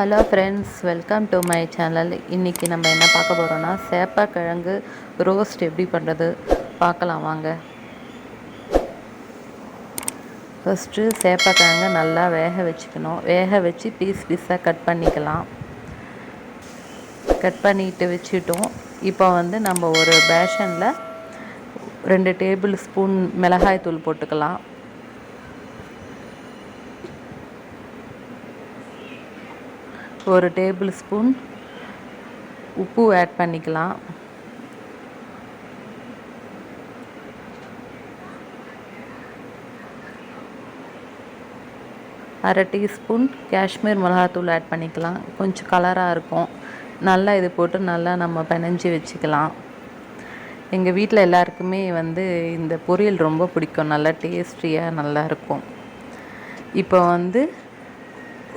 Hello friends welcome to my channel. இன்றைக்கி நம்ம என்ன பார்க்க போகிறோன்னா சேப்பக்கிழங்கு ரோஸ்ட் எப்படி பண்ணுறது பார்க்கலாம் வாங்க. ஃபஸ்ட்டு சேப்பக்கிழங்கு நல்லா வேக வச்சுக்கணும். வேக வச்சு பீஸ் பீஸாக கட் பண்ணிக்கலாம். கட் பண்ணிட்டு வச்சுட்டோம். இப்போ வந்து நம்ம ஒரு பேஷனில் ரெண்டு டேபிள் ஸ்பூன் மிளகாய் தூள் போட்டுக்கலாம். ஒரு டேபிள் ஸ்பூன் உப்பு ஆட் பண்ணிக்கலாம். அரை டீஸ்பூன் காஷ்மீர் மிளகாத்தூள் ஆட் பண்ணிக்கலாம். கொஞ்சம் கலராக இருக்கும். நல்லா இது போட்டு நல்லா நம்ம பிணைஞ்சி வச்சுக்கலாம். எங்கள் வீட்டில் எல்லாருக்குமே வந்து இந்த பொரியல் ரொம்ப பிடிக்கும். நல்லா டேஸ்டியாக நல்லாயிருக்கும் இப்போ வந்து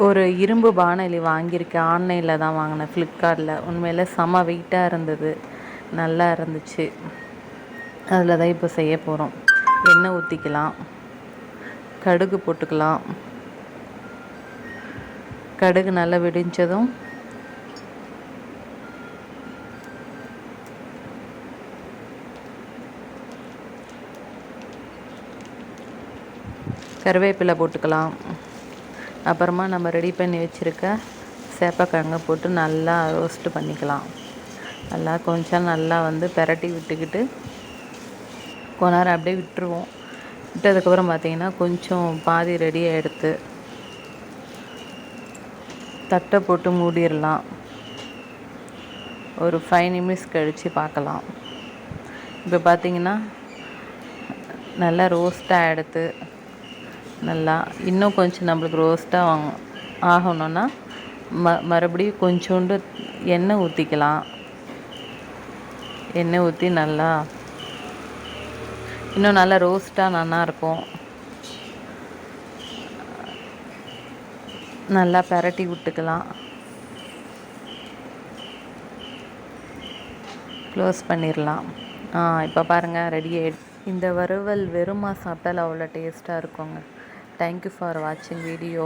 ஒரு இரும்பு பானலி வாங்கியிருக்கேன். ஆன்லைனில் தான் வாங்கினேன். ஃப்ளிப்கார்ட்டில் உண்மையில் செம வெயிட்டாக இருந்தது. நல்லா இருந்துச்சு. அதில் தான் இப்போ செய்ய போகிறோம் எண்ணெய் ஊற்றிக்கலாம் கடுகு போட்டுக்கலாம். கடுகு நல்லா வெடிஞ்சதும் கருவேப்பிலை போட்டுக்கலாம். அப்புறமா நம்ம ரெடி பண்ணி வச்சுருக்க சேப்பக்கிழங்க போட்டு நல்லா ரோஸ்ட்டு பண்ணிக்கலாம். நல்லா கொஞ்சம் நல்லா வந்து பெரட்டி விட்டுக்கிட்டு கொஞ்ச நேரம் அப்படியே விட்டுருவோம். விட்டதுக்கப்புறம் பார்த்திங்கன்னா கொஞ்சம் பாதி ரெடியாக எடுத்து தட்டை போட்டு மூடிடலாம். ஒரு ஃபைவ் நிமிஷ் கழித்து பார்க்கலாம். இப்போ பார்த்திங்கன்னா நல்லா ரோஸ்ட்டாக எடுத்து நல்லா இன்னும் கொஞ்சம் நம்மளுக்கு ரோஸ்ட்டாக வாங்க ஆகணும்னா ம மறுபடியும் கொஞ்சோண்டு எண்ணெய் ஊற்றிக்கலாம் எண்ணெய் ஊற்றி நல்லா இன்னும் நல்லா ரோஸ்ட்டாக நல்லாயிருக்கும் நல்லா பரட்டி விட்டுக்கலாம். க்ளோஸ் பண்ணிடலாம் ஆ இப்போ பாருங்கள் ரெடி ஆகிடுச்சு இந்த வறுவல் வெறுமா சாப்பிட்டால் அவ்வளோ டேஸ்ட்டாக இருக்குங்க. தேங்க்யூ ஃபார் வாட்சிங் வீடியோ